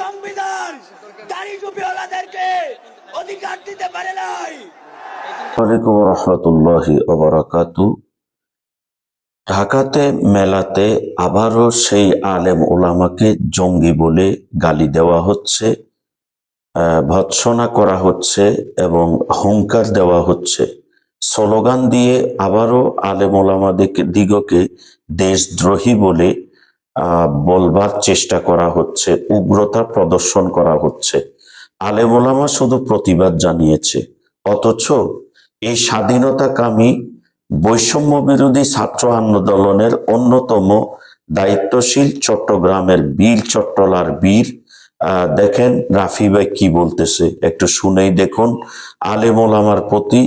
সংবিধান দাড়ি টুপিওয়ালাদেরকে অধিকার দিতে পারে নাই। আলাইকুম রহমতুল্লাহি অবরাকাতু ঢাকাতে, মেলাতে আবারও সেই আলেম ওলামাকে জঙ্গি বলে গালি দেওয়া হচ্ছে ভৎসনা করা হচ্ছে এবং হুঙ্কার দেওয়া হচ্ছে। স্লোগান দিয়ে আবারও আলেম ওলামাদের দিগকে দেশদ্রোহী বলে বলবার চেষ্টা করা হচ্ছে, উগ্রতা প্রদর্শন করা হচ্ছে। আলেম ওলামা শুধু প্রতিবাদ জানিয়েছে, অথচ এই স্বাধীনতাকামী বৈষম্য বিরোধী ছাত্র আন্দোলনের অন্যতম দায়িত্বশীল চট্টগ্রামের বীর চট্টলার বীর দেখেন রাফি ভাই কি বলতেছে, একটু শুনেই দেখুন, আলেম ওলামার প্রতি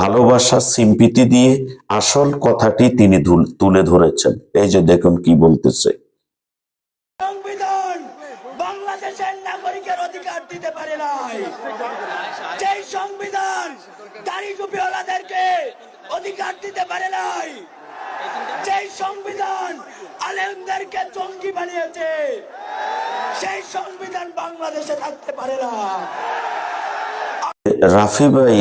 ভালোবাসা, সিম্পিতি দিয়ে আসল কথাটি তিনি তুলে ধরেছেন। এই যে দেখুন কি বলতেছে। সংবিধান বাংলাদেশের নাগরিকের অধিকার দিতে পারে নাই। যেই সংবিধান অধিকার দিতে পারে নাই, যেই সংবিধান আলেমদেরকে জঙ্গি বানিয়েছে, সেই সংবিধান বাংলাদেশে থাকতে পারে না। রাফি ভাই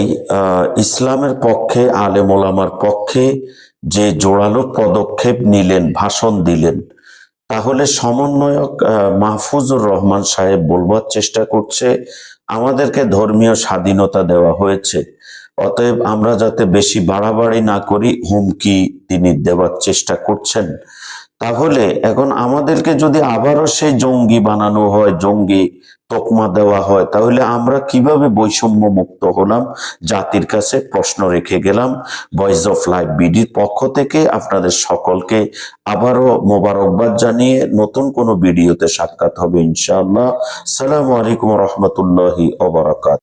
ইসলামের পক্ষে, আলেম ওলামার পক্ষে যে জোরালো পদক্ষেপ নিলেন, ভাষণ দিলেন তাহলে সমন্বয়ক মাহফুজুর রহমান সাহেব বলবার চেষ্টা করছে, আমাদেরকে ধর্মীয় স্বাধীনতা দেওয়া হয়েছে। অতএব আমরা যাতে বেশি বাড়াবাড়ি না করি, হুমকি তিনি দেওয়ার চেষ্টা করছেন। তাহলে এখন আমাদেরকে যদি আবারও সেই জঙ্গি বানানো হয়, জঙ্গি তকমা দেওয়া হয়, তাহলে আমরা কীভাবে বৈষম্য মুক্ত হলাম? জাতির কাছে প্রশ্ন রেখে গেলাম। ভয়েস অফ লাইফ বিডির পক্ষ থেকে আপনাদের সকলকে আবারও মোবারকবাদ জানিয়ে নতুন কোনো ভিডিওতে সাক্ষাৎ হবে ইনশাআল্লাহ। সালামু আলাইকুম রহমতুল্লাহি অবরাকাত